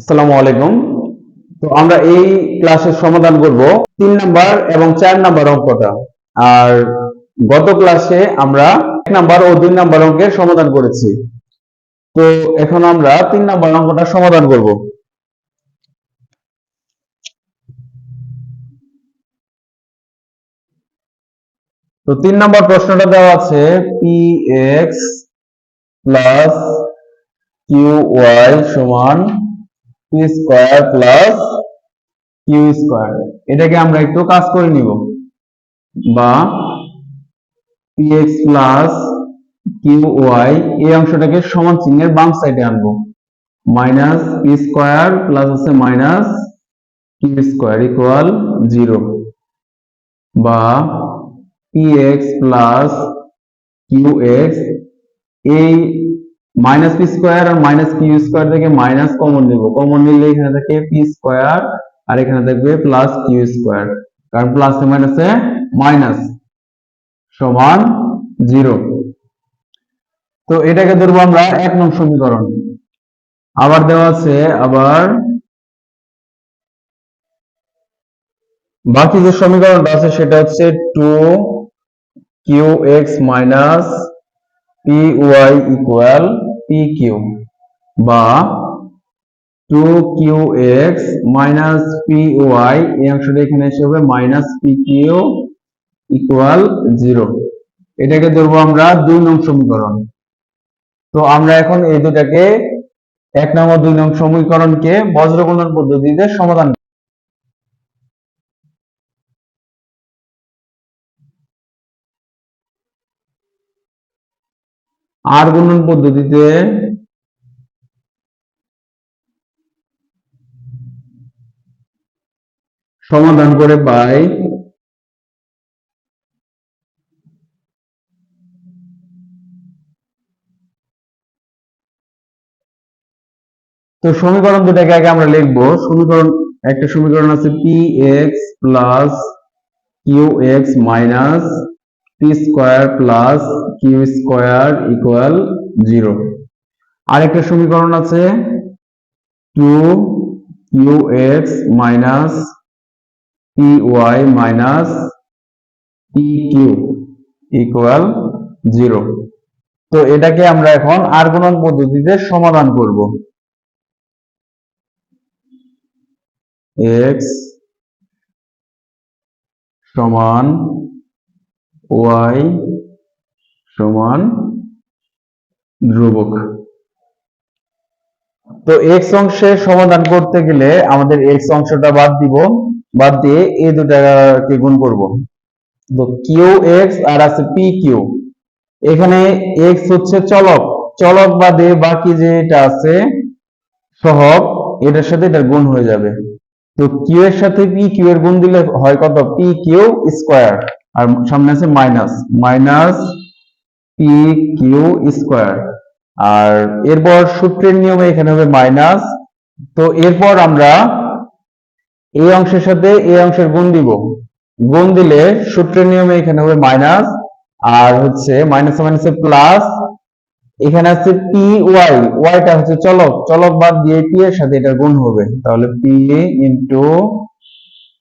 আসসালামু আলাইকুম। তো আমরা এই ক্লাসের সমাধান করব তিন নাম্বার এবং চার নাম্বার অঙ্কটা। আর গত ক্লাসে আমরা এক নাম্বার ও দুই নাম্বার অঙ্কের সমাধান করেছি। তো এখন আমরা তিন নাম্বার অঙ্কটা সমাধান করব। তো তিন নাম্বার প্রশ্নটা দেওয়া আছে P X plus Q Y সমান পি প্লাস কিউ স্কোয়ার এটাকে আমরা একটু কাজ করে নিব। বা পি প্লাস কিউ ওয়াই এই অংশটাকে সমান চিহ্নের বাম সাইডে আনব। মাইনাস পি স্কোয়ার প্লাস হচ্ছে minus Q square equal zero বা পি প্লাস কিউ এক্স এই মাইনাস পি স্কোয়ার আর মাইনাস কিউ স্কোয়ার থেকে মাইনাস কমন নিব। কমন নিলে এখানে থাকে পি স্কোয়ার আর এখানে থাকবে প্লাস কিউ স্কোয়ার কারণ প্লাস মাইনাসে মাইনাস সমান জিরো তো এটাকে ধরবো আমরা এক নং সমীকরণ। আবার দেওয়া আছে, আবার বাকি যে সমীকরণটা আছে সেটা হচ্ছে two Q X minus P Y equal P বা two Q X minus P এই অংশটা এখানে এসে হবে minus P Q equal zero এটাকে ধরবো আমরা দুই নং সমীকরণ। তো আমরা এখন এই দুটাকে এক নম্বর দুই নং সমীকরণকে বজ্রগুণন পদ্ধতিতে সমাধান আর গুণন পদ্ধতিতে সমাধান করে পাই তো সমীকরণ দুটাকে আগে আমরা লিখব। সমীকরণ, একটা সমীকরণ আছে P X plus Q X minus P square plus Q square equal zero আরেকটা সমীকরণ আছে two Q X minus P Y minus P Q equal zero তো এটাকে আমরা এখন আর গুণন পদ্ধতিতে সমাধান করব। এক্স সমান ওয়াই সমান ধ্রুবক। তো এক্স অংশের সমাধান করতে গেলে আমাদের এক্স অংশটা বাদ দিব, বাদ দিয়ে এই দুটাকে গুণ করব। তো কিউ এক্স আর আছে পি কিউ এখানে এক্স হচ্ছে চলক। চলক বাদে বাকি যেটা আছে সহগ, এটার সাথে এটার গুণ হয়ে যাবে। তো কিউ এর সাথে পি কিউ এর গুণ দিলে হয় কত? পি কিউ স্কোয়ার আর সামনে আছে minus minus P Q square আর এরপর সূত্রের নিয়মে এখানে হবে মাইনাস তো এরপর আমরা এই অংশের সাথে এই অংশের গুণ দিব। গুণ দিলে সূত্রের নিয়মে এখানে হবে মাইনাস আর হচ্ছে মাইনাস মাইনাসে প্লাস এখানে আছে পি ওয়াই ওয়াইটা হচ্ছে চলক। চলক বাদ দিয়ে পি এর সাথে এটা গুণ হবে। তাহলে P into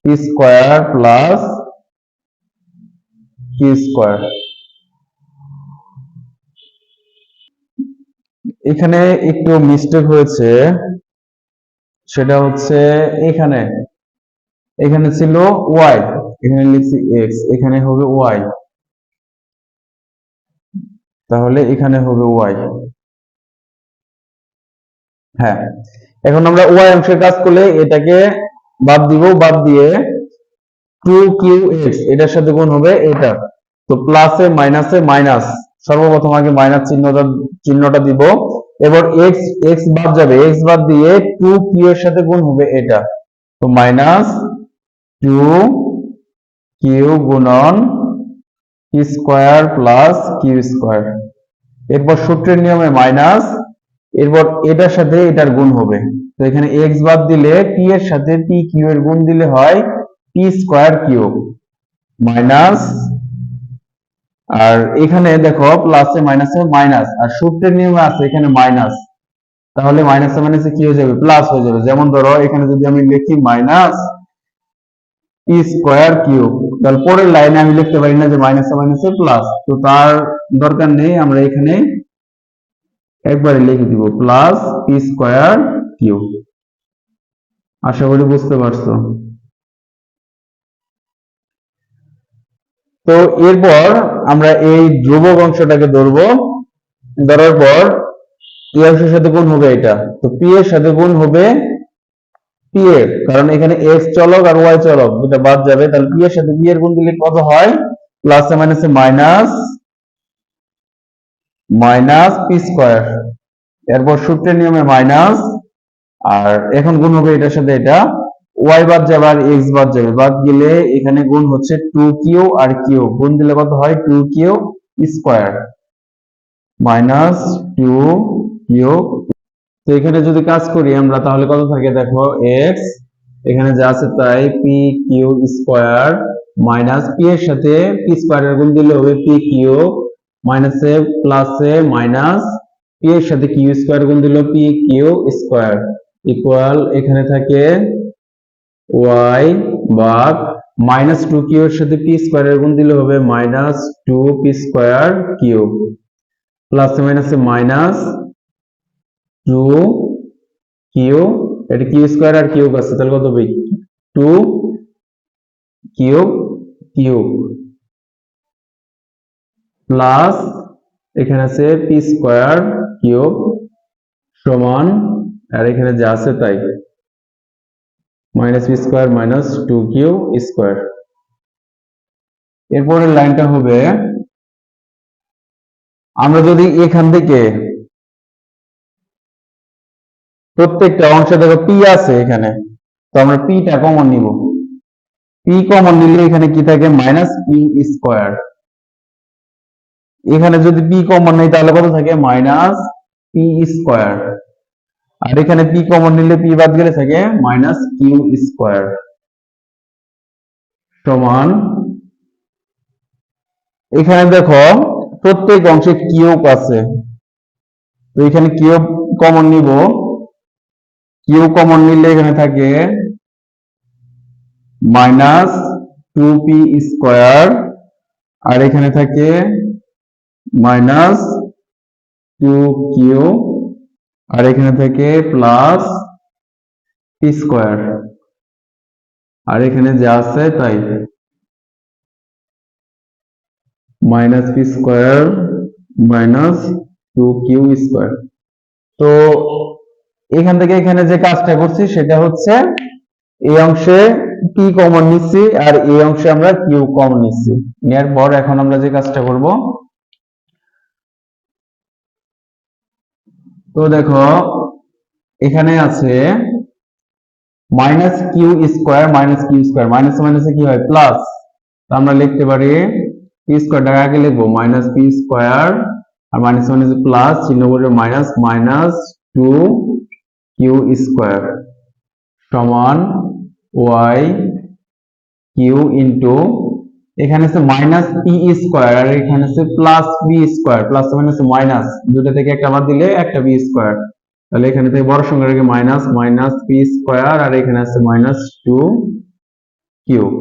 P square plus square এখানে একটু মিস্টেক হয়েছে। সেটা হচ্ছে এখানে। এখানে ছিল ওয়াই এখানে লিখছি এক্স এখানে হবে ওয়াই তাহলে এখানে হবে ওয়াই হ্যাঁ এখন আমরা ওয়াই অংশের কাজ করলে এটাকে বাদ দিব, বাদ দিয়ে টু কিউ এক্স এটার সাথে গুণ হবে এটা। তো প্লাসে মাইনাসে মাইনাস সর্বপ্রথম আগে মাইনাস চিহ্নটা চিহ্নটা দিব। এবার এক্স এক্স বাদ যাবে। এক্স বাদ দিয়ে টু কিউ সাথে গুণ হবে এটা। তো মাইনাস টু কিউ গুণন স্কোয়ার প্লাস কিউ স্কোয়ার এরপর সূত্রের নিয়মে মাইনাস এরপর এটার সাথে এটার গুণ হবে। তো এখানে এক্স বাদ দিলে পি এর সাথে পি কিউ এর গুণ দিলে হয় পি স্কোয়ার কিউ মাইনাস আর এখানে দেখো প্লাসে মাইনাসে মাইনাস আর সূত্রের নিয়মে আছে এখানে মাইনাস তাহলে মাইনাস মাইনাসে কি হয়ে যাবে? প্লাস হয়ে যাবে। যেমন ধরো, এখানে যদি আমি লিখি মাইনাস পি স্কোয়ার কিউব তাহলে পরের লাইনে আমি লিখতে পারি না যে মাইনাস মাইনাসে প্লাস তো তার দরকার নেই, আমরা এখানে একবারে লিখে দিব প্লাস পি স্কোয়ার কিউব আশা করি বুঝতে পারছ। তো এরপর আমরা এই ধ্রুবক অংশটাকে ধরবো। ধরার পর পি অংশের সাথে হবে এটা। তো পি এর সাথে হবে পি এর, কারণ এখানে চলক আর ওয়াই চলক দুটা বাদ যাবে। তাহলে পি এর সাথে পি এর গুণ দিলে কত হয়? প্লাস মাইনাসে মাইনাস মাইনাস পি স্কোয়ার এরপর সূত্রের নিয়মে মাইনাস আর এখন গুণ হবে এটার সাথে এটা। ওয়াই বাদ যাবে আর এক্স বাদ যাবে। বাদ গেলে এখানে গুণ হচ্ছে টু কিউ আর কিউ গুণ দিলে কত হয়? Two Q square minus two Q তো এখানে যদি কাজ করি আমরা, তাহলে কত থাকে? দেখো এক্স এখানে যা আছে তাই P Q square minus P এর সাথে পি স্কোয়ারের গুণ দিলে হবে পি কিউ মাইনাসে প্লাসে মাইনাস পি এর সাথে কিউ স্কোয়ার গুণ দিলে পি কিউ স্কোয়ার ইকুয়াল এখানে থাকে ওয়াই ভাগ মাইনাস টু কিউ এর সাথে পি স্কোয়ারের গুণ দিলে হবে minus two P square cube. Plus মাইনাসে মাইনাস টু কিউ এটা কিউ স্কোয়ার আর কিউব আছে, তাহলে কত হবে টু কিউব কিউব। প্লাস এখানে আছে পি স্কোয়ার কিউব সমান, আর এখানে যা আছে তাই। Minus P square minus two Q square. এরপরের লাইনটা হবে, আমরা যদি এখান থেকে প্রত্যেকটা অংশে দেখো পি আছে এখানে, তো আমরা পিটা কমন নিব। পি কমন নিলে এখানে কি থাকে? মাইনাস পি স্কোয়ার এখানে যদি পি কমন নেই, তাহলে কত থাকে? মাইনাস পি স্কোয়ার আর এখানে পি কমন নিলে পি বাদ গেলে থাকে মাইনাস কিউ স্কোয়ার সমান এখানে দেখো প্রত্যেক অংশে কিউব আছে। তো এখানে কিউব কমন নিব। কিউ কমন নিলে এখানে থাকে মাইনাস টু পি স্কোয়ার আর এখানে থাকে মাইনাস টু কিউ আর এখানে থাকে প্লাস স্কোয়ার আর এখানে যা আছে তাই। Minus P square minus two Q square তো এখান থেকে এখানে যে কাজটা করছি সেটা হচ্ছে এই অংশে পি কমন নিচ্ছি আর এই অংশে আমরা কিউ কমন নিচ্ছি। নেওয়ার পর এখন আমরা যে কাজটা করব তো দেখো, এখানে আছে minus Q square minus Q square minus মাইনাসে কি হয়? প্লাস আমরা লিখতে পারি পি স্কোয়ারটাকে আগে লিখব। মাইনাস পি স্কোয়ার আর মাইনাস মাইনাস প্লাস চিহ্ন করে minus minus two Q square সমান ওয়াই কিউ ইন্টু এখানে আছে মাইনাস পি স্কোয়ার আর এখানে আছে plus B square plus minus minus দুটো থেকে একটা বাদ দিলে একটা বি স্কোয়ার তাহলে এখানে থেকে বড় সংখ্যা রেখে মাইনাস মাইনাস পি স্কোয়ার আর এখানে আছে মাইনাস টু কিউব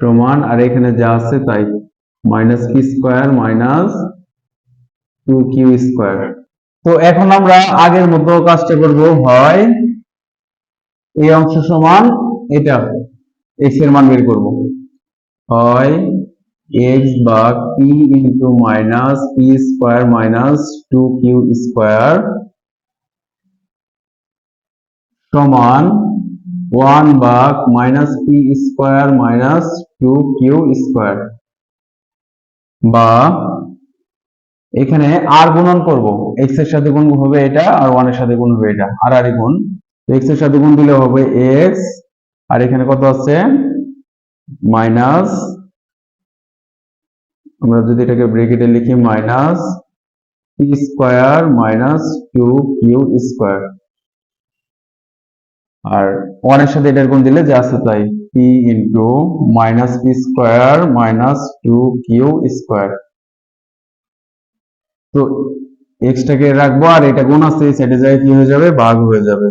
সমান, আর এখানে যা আছে তাই। Minus P square minus two Q square তো এখন আমরা আগের মতো কাজটা করব। হয়, এই অংশ সমান এটা এক্সের মান বের করব। হয় এক্স বা P into minus P square minus two Q square সমান ওয়ান ভাগ minus P square minus two Q square বা এখানে আর গুণন করব। এক্সের সাথে গুণ হবে এটা আর ওয়ানের সাথে গুণ হবে এটা। আর আর গুণ। এক্সের সাথে গুণ দিলে হবে এক্স আর এখানে কত আছে মাইনাস, আমরা যদি এটাকে ব্রেকেটে লিখি minus P square minus two Q square. আর ওয়ানের সাথে এটার গুণ দিলে যা আছে তাই, P into minus P square minus two Q square. তো এক্সটাকে রাখব আর এটা গুণ আছে, এই যায় কি হয়ে যাবে? ভাগ হয়ে যাবে।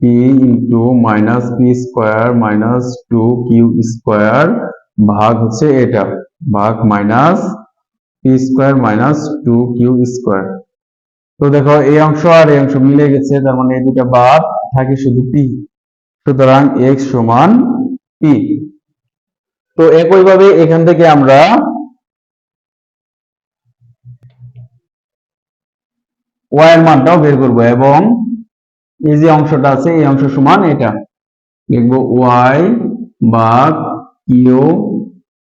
P into minus P square minus two Q square ভাগ হচ্ছে এটা। ভাগ minus P square minus two Q square তো দেখো এই অংশ আর এই অংশ মিলে গেছে, তার মানে এই দুটা বাদ থাকে শুধু পি সুতরাং এক্স সমান পি তো একইভাবে এখান থেকে আমরা ওয়াই এর মানটাও বের করব এবং এই যে অংশটা আছে, এই অংশ সমান এটা। লিখব ওয়াই ভাগ Q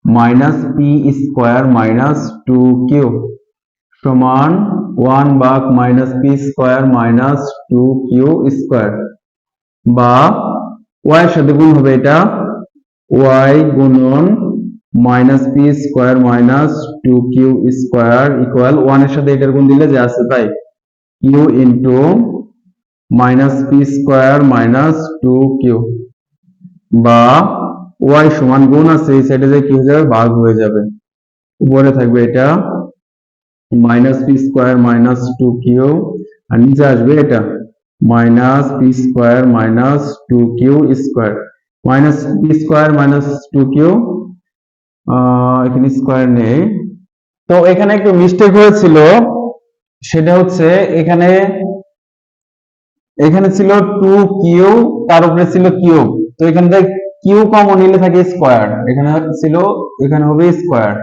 minus P square minus two Q সমান ওয়ান ভাগ minus P square minus two Q square বা ওয়াই সাথে গুণ হবে এটা ওয়াই গুণন minus P square minus two Q square equal ওয়ানের সাথে এটার গুণ দিলে যে আছে তাই। Q into minus P square minus two Q বা ওয়াই সমান গুণ আছে, এই সাইডে যে কি হয়ে যাবে, ভাগ হয়ে যাবে। উপরে থাকবে এটা minus P square minus two Q আর নিচে আসবে এটা minus P square minus two Q square. Minus P square minus two Q এখানে স্কোয়ার নেই। তো এখানে একটু মিস্টেক হয়েছিল, সেটা হচ্ছে এখানে এখানে ছিল টু কিউ, তার উপরে ছিল কিউব তো এখান থেকে কিউ কমন নিলে থাকে স্কোয়ার এখানে ছিল, এখানে হবে square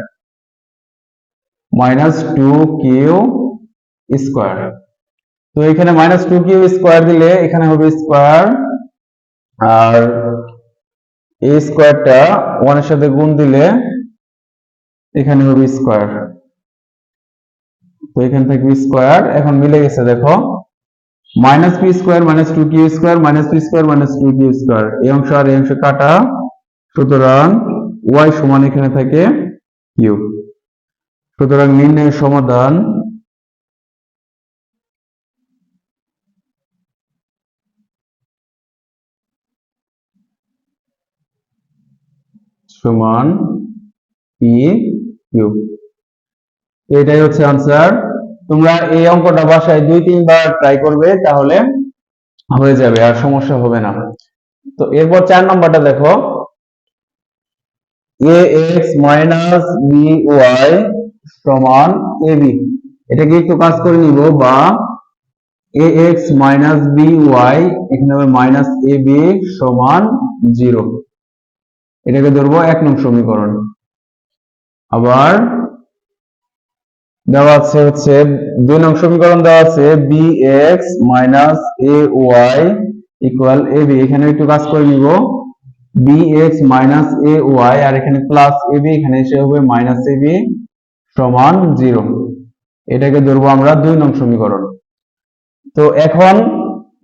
minus two Q square তো এখানে মাইনাস টু কিউ স্কোয়ার দিলে এখানে হবে স্কোয়ার আর এই স্কোয়ারটা ওয়ানের সাথে গুণ দিলে এখানে হবে স্কোয়ার তো এখান থেকে স্কোয়ার এখন মিলে গেছে, দেখো। Minus P square minus two Q square minus P square minus two Q square. এই অংশ আর এই অংশ কাটা। সুতরাং ওয়াই সমান এখানে থাকে কিউ। সুতরাং নির্ণয়ের সমাধান সমান পি কিউ। এটাই হচ্ছে আনসার। তোমরা এই অঙ্কটা বাসায় দুই, তিনবার ট্রাই করবে, তাহলে হয়ে যাবে, আর সমস্যা হবে না। তো এরপর চার নম্বরটা দেখো। A X minus B Y সমান এ বি এটাকে একটু কাজ করে নিব, বা A X minus B Y এখানে হবে মাইনাস এ বি সমান জিরো এটাকে ধরবো এক নং সমীকরণ। আবার দেওয়া আছে হচ্ছে দুই নং সমীকরণ দেওয়া আছে B X minus A Y equal A B এখানে একটু কাজ করে নিব। B X minus A Y আর এখানে প্লাস এ বি এখানে এসে হবে মাইনাস এ বি সমান জিরো এটাকে ধরবো আমরা দুই নং সমীকরণ। তো এখন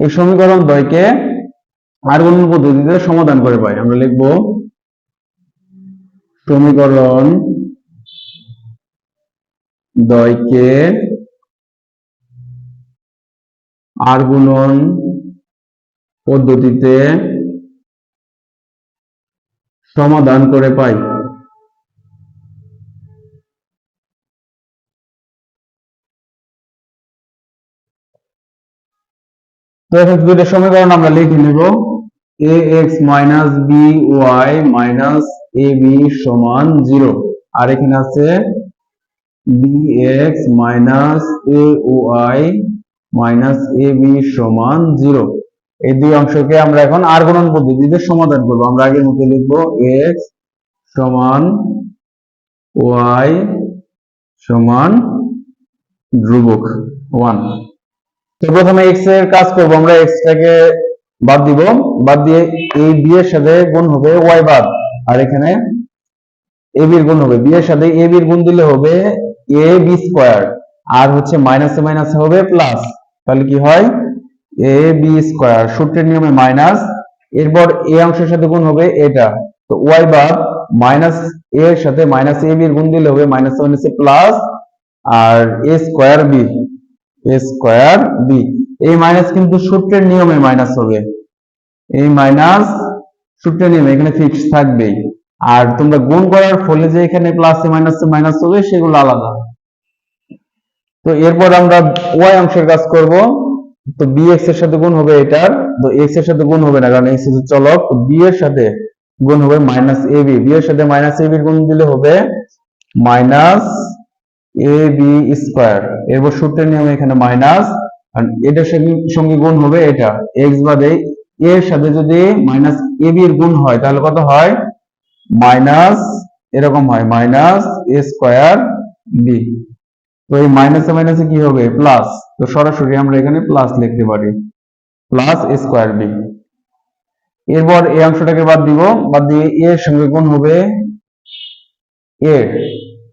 এই সমীকরণ দ্বয়কে আর পদ্ধতিতে সমাধান করে পাই। আমরা লিখব সমীকরণ দ্বয়কে আর গুণন পদ্ধতিতে সমাধান করে পাই। দুইটা সমীকরণ আমরা লিখে নেব। A X minus B Y minus A B সমান জিরো আর এখানে আছে এক্স মাইনাস এ বি সমান এই দুই অংশকে আমরা এখন আর পদ্ধতিতে সমাধান আমরা সমান সমান ধ্রুবক তো প্রথমে এর কাজ করব। আমরা এক্স টাকে বাদ দিব। বাদ দিয়ে এই এর সাথে গুণ হবে বাদ। আর এখানে এ বির গুণ হবে। বি এর সাথে এ বির গুণ দিলে হবে এ বি স্কোয়ার আর হচ্ছে মাইনাসে মাইনাসে হবে প্লাস তাহলে কি হয়? এ বি স্কোয়ার সূত্রের নিয়মে মাইনাস এরপর এ অংশের সাথে গুণ হবে এটা। তো ওয়াই বাদ মাইনাস এ এর সাথে মাইনাস এ বির গুণ দিলে হবে মাইনাস মাইনাসে plus R A square B A square B এই মাইনাস কিন্তু সূত্রের নিয়মে মাইনাস হবে। এই মাইনাস সূত্রের নিয়মে এখানে ফিক্স থাকবেই। আর তোমরা গুণ করার ফলে যে এখানে প্লাসে মাইনাসে মাইনাস হবে, সেগুলো আলাদা। তো এরপর আমরা ওয়াই অংশের কাজ করব। তো বি এক্সের সাথে গুণ হবে এটার। তো এক্সের সাথে গুণ হবে না, কারণ এক্স হচ্ছে চলক। তো বি এর সাথে গুণ হবে মাইনাস এ বি বি এর সাথে মাইনাস এ বির গুণ দিলে হবে মাইনাস এ বি স্কোয়ার এরপর সূত্রের নিয়মে এখানে মাইনাস এটার সঙ্গে গুণ হবে এটা। এক্স বাদে এর সাথে যদি মাইনাস এ বি এর গুণ হয়, তাহলে কত হয়? মাইনাস, এরকম হয়, মাইনাস এ স্কোয়ার বি। তো এই মাইনাসে মাইনাসে কি হবে? প্লাস। তো সরাসরি আমরা এখানে প্লাস লিখতে পারি। Plus A square B. এরপর এই অংশটাকে বাদ দিব। বাদ দিয়ে এর সঙ্গে গুণ হবে এ।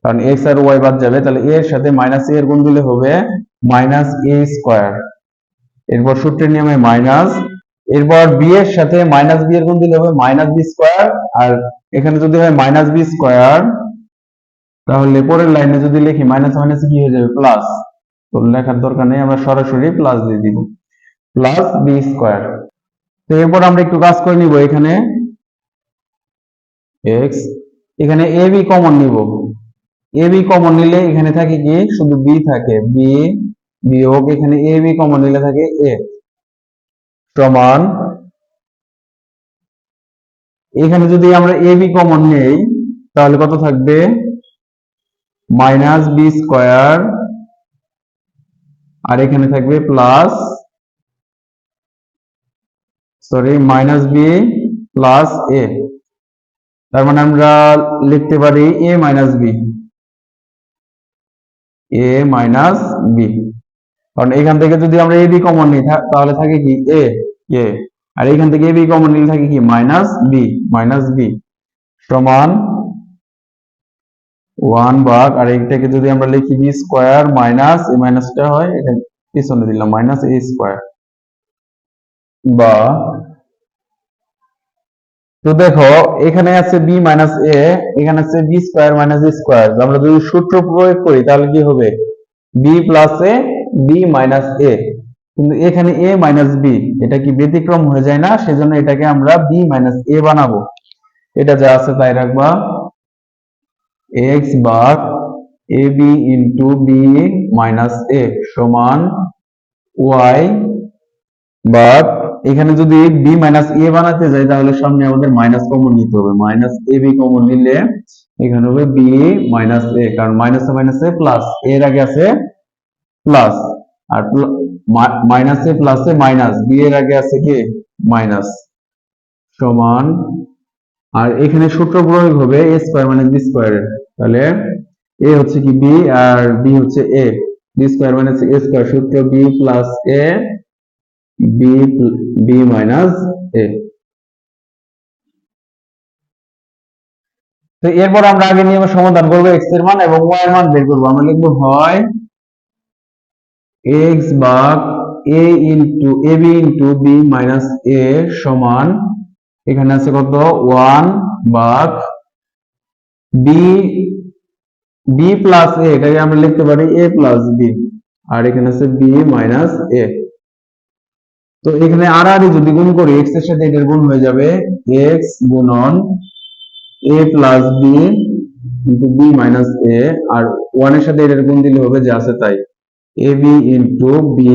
কারণ এক্স আর ওয়াই বাদ যাবে। তাহলে এর সাথে মাইনাস এর গুণ দিলে হবে মাইনাস এ স্কোয়ার। এরপর সূত্রের নিয়মে মাইনাস এরপর বি এর সাথে মাইনাস বি এর গুণ দিলে হবে মাইনাস বি স্কোয়ার আর এখানে যদি হয় মাইনাস বি স্কোয়ার তাহলে পরের লাইনে যদি লিখি মাইনাস মাইনাস কি হয়ে যাবে? প্লাস তো লেখার দরকার নেই, আমরা সরাসরি প্লাস দিয়ে দিব। প্লাস বি স্কোয়ার তো এরপর আমরা একটু কাজ করে নিব এখানে। এক্স এখানে এ বি কমন নিব। এ বি কমন নিলে এখানে থাকে কি? শুধু বি থাকে। বি বিয়োগ এখানে এ বি কমন নিলে থাকে এ সমান এখানে যদি আমরা এ বি কমন নেই, তাহলে কত থাকবে? মাইনাস বি স্কোয়ার, আর এখানে থাকবে plus, sorry, minus B plus A তার মানে আমরা লিখতে পারি A minus B A minus B কারণ এখান থেকে যদি আমরা এ বি কমন নিই তাহলে থাকে কি এ এ আর এখান থেকে এ বি কমন নিলে থাকে কি? মাইনাস বি মাইনাস বি সমান ওয়ান ভাগ, আর এইটাকে যদি আমরা লিখি বি স্কোয়ার মাইনাস এই মাইনাসটা হয়, এটা পিছনে দিলাম মাইনাস এ স্কোয়ার বা তো দেখো, এখানে আছে বি মাইনাস এ এখানে আছে বি স্কোয়ার মাইনাস স্কোয়ার আমরা যদি সূত্র প্রয়োগ করি, তাহলে কি হবে? B plus A B minus A কিন্তু এখানে এ মাইনাস বি এটা কি ব্যতিক্রম হয়ে যায় না? সেজন্য এটাকে আমরা বি মাইনাস এ বানাবো। এটা যা আছে তাই রাখবা। X bar A B into B minus A সমান ওয়াই বাট এখানে যদি বি মাইনাস এ বানাতে যাই, তাহলে সামনে আমাদের মাইনাস কমন নিতে হবে। মাইনাস এ বি কমন নিলে এখানে হবে বি মাইনাস এ কারণ মাইনাস মাইনাস এ প্লাস এর আগে আছে প্লাস আর মাইনাসে প্লাসে মাইনাস বি এর আগে আছে কি? মাইনাস সমান, আর এখানে সূত্র প্রয়োগ হবে এ স্কোয়ার মাইনাস বি স্কোয়ারের তাহলে এ হচ্ছে কি বি আর বি হচ্ছে A B square minus A square সূত্র B plus A B B minus A তো এরপর আমরা আগে নিয়মে সমাধান করব এক্সের মান এবং ওয়াই এর মান বের করব। আমরা লিখব হয় এক্স ভাগ A into A B into B minus A সমান, এখানে আছে কত? ওয়ান ভাগ বি বি প্লাস এ এটাকে আমরা লিখতে পারি এ প্লাস বি আর এখানে আছে বি মাইনাস এ তো এখানে আর আর যদি গুণ করি এক্সের সাথে এটার গুণ হয়ে যাবে এক্স গুণন A plus B into B minus A আর ওয়ানের সাথে এটার গুণ দিলে হবে যে আছে তাই। A B into B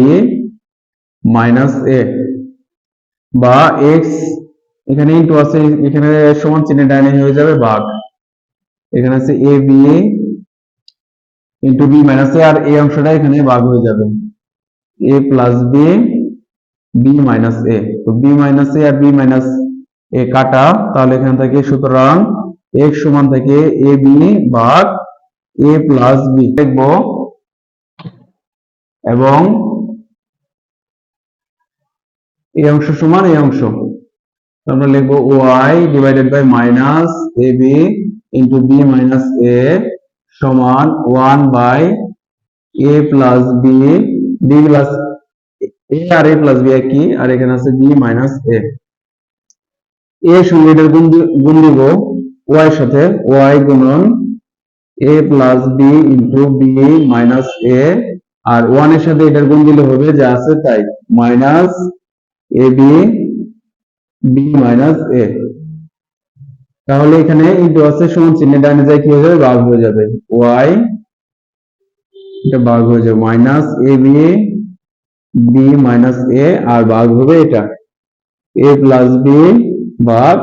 minus A বা এক্স এখানে ইন্টু আছে, এখানে সমান চিহ্ন ডাইনে হয়ে যাবে ভাগ। এখানে আছে A B into B minus A আর এই অংশটা এখানে ভাগ হয়ে যাবে। A plus B B minus A তো বি মাইনাস এ আর বি মাইনাস এ কাটা, তাহলে এখান থেকে সুতরাং x সমান থেকে এ বি ভাগ এ প্লাস বি লিখব এবং এই অংশ সমান এই অংশ। আমরা লিখব Y divided by minus A B into B minus A সমান one by A plus B. B plus A R A plus B একই, আর এখানে আছে বি মাইনাস এ। এ সঙ্গে এটার গুণ দিব ওয়াই সাথে, ওয়াই গুণন A plus B into B minus A আর ওয়ানের সাথে এটার গুণ দিলে হবে যা আছে তাই minus A B B minus A তাহলে এখানে ইন্টু আছে সমান চিহ্ন ডাইনে যায় কি হয়ে যাবে? ভাগ হয়ে যাবে। ওয়াই এটা ভাগ হয়ে যাবে। Minus A B B minus A আর ভাগ হবে এটা। এ প্লাস বি ভাগ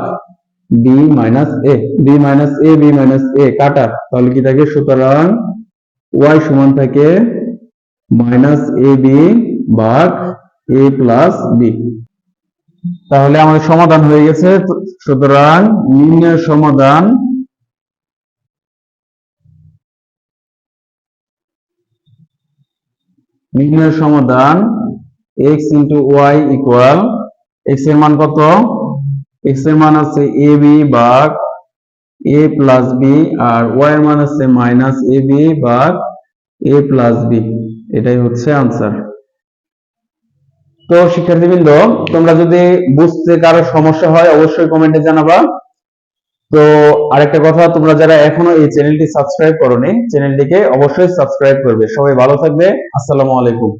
B minus A B minus A B minus A কাটা। তাহলে কি থাকে? সুতরাং ওয়াই সমান থাকে মাইনাস এ বি ভাগ এ প্লাস বি। তাহলে আমাদের সমাধান হয়ে গেছে। সুতরাং নির্ণয় সমাধান নির্ণয় সমাধান x into Y equal x এর মান কত? x এর মান আছে এ বি ভাগ এ প্লাস বি আর y এর মান আছে মাইনাস এ বি ভাগ এ প্লাস বি এটাই হচ্ছে আনসার তো শিক্ষার্থীবৃন্দ, তোমরা যদি বুঝতে কারও সমস্যা হয়, অবশ্যই কমেন্টে জানাবা। তো আরেকটা কথা, তোমরা যারা এখনও এই চ্যানেলটি সাবস্ক্রাইব করোনি চ্যানেলটিকে অবশ্যই সাবস্ক্রাইব করবে। সবাই ভালো থাকবে। আসসালামু আলাইকুম।